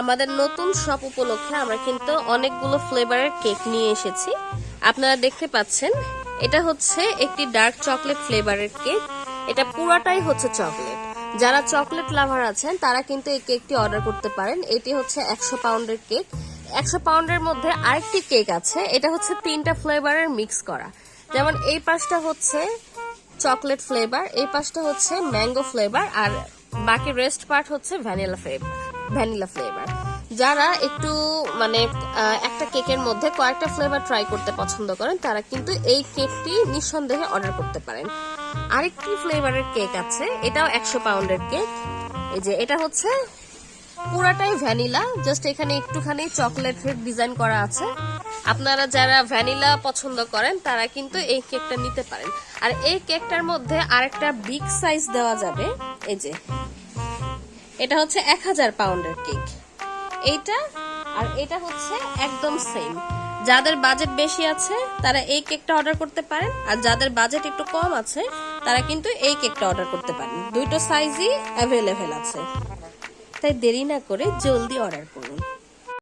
আমাদের নতুন শপ উপলক্ষে আমরা কিন্তু অনেকগুলো ফ্লেভারের কেক নিয়ে এসেছি। আপনারা দেখতে পাচ্ছেন, এটা হচ্ছে একটি ডার্ক চকলেট ফ্লেভারের কেক এটা পুরাটাই হচ্ছে চকলেট যারা চকলেট লাভার আছেন, তারা কিন্তু এই কেকটি অর্ডার করতে পারেন। এটি হচ্ছে একশো পাউন্ডের কেক একশো পাউন্ডের মধ্যে আরেকটি কেক আছে। এটা হচ্ছে তিনটা ফ্লেভারের মিক্স করা। যেমন এই পাশটা হচ্ছে চকলেট ফ্লেভার এই পাশটা হচ্ছে ম্যাঙ্গো ফ্লেভার আর বাকি রেস্ট পার্ট হচ্ছে ভ্যানিলা ফ্লেভার ভ্যানিলা ফ্লেভার। যারা একটু মানে একটা কেকের মধ্যে কয়েকটা ফ্লেভার ট্রাই করতে পছন্দ করেন, তারা কিন্তু এই কেকটি নিঃসন্দেহে অর্ডার করতে পারেন। আরেকটি ফ্লেভারের কেক আছে, এটাও একশো পাউন্ডের কেক। এই যে, এটা হচ্ছে পুরাটাই ভ্যানিলা জাস্ট এখানে একটুখানি চকলেটের ডিজাইন করা আছে। আপনারা যারা ভ্যানিলা পছন্দ করেন, তারা কিন্তু এই কেকটা নিতে পারেন। আর এই কেকটার মধ্যে আরেকটা বিগ সাইজ দেওয়া যাবে, এই যে এটা হচ্ছে এক হাজার পাউন্ডের কেক। এইটা আর এটা হচ্ছে একদম সেম যাদের বাজেট বেশি আছে, তারা এই কেকটা অর্ডার করতে পারেন। আর যাদের বাজেট একটু কম আছে, তারা কিন্তু এই কেকটা অর্ডার করতে পারেন। দুইটো সাইজই অ্যাভেলেবেল আছে। তাই দেরি না করে জলদি অর্ডার করুন।